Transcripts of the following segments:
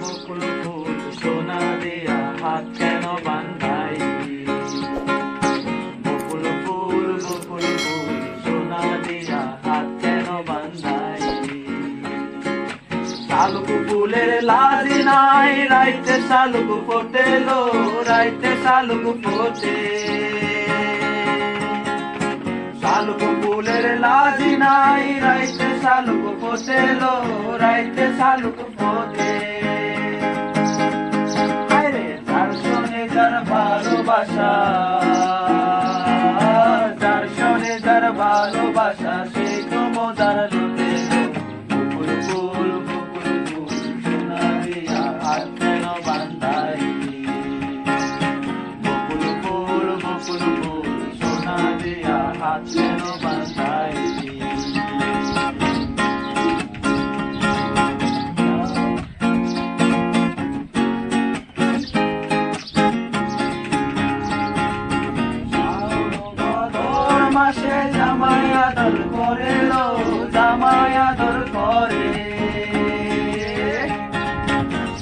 বকুল ফুল সোনা দিয়া হাত কেন বান্ধাই বকুল ফুল বকুল ফুল সোনা দিয়া হাত কেন বান্ধাই শালুক ফুলের লাজ নাই, রাইতে শালুক ফোটেলো, রাইতে শালুক ফোটে শালুক ফুলের লাজ নাই ফোটে। ক্ষমতার লুটে বকুল ফুল বকুল ফুল সোনা দিয়া হাত কেন বান্ধাই বকুল ফুল বকুল ফুল সোনা হাত কেন মাসে জামাই আদর করে লো, জামাই আদর করে।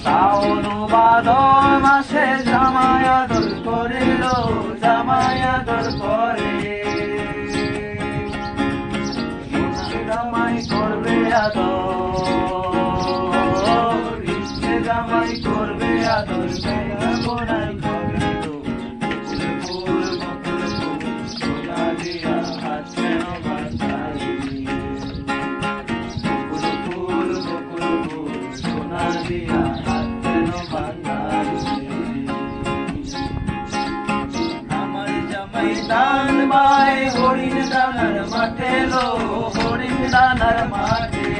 শ্রাবণ ভাদর মাসে জামাই আদর করে লো, জামাই আদর করে। জামাই করবে আদর জামাই করবে আদর বোনাই দান বাই হরিণ দানার মাঠে লো হরিণ দানার মাঠে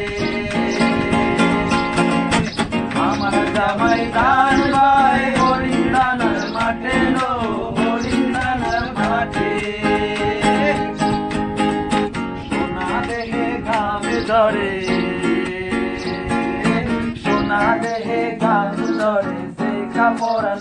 আমার জামাই দান বাই হরিণ দানার মাঠে লো হরিণ দানার মাঠে সোনা দেহে ঘামে ধরে, সোনা দেহে ঘাম ধরে, সে কাপড়ান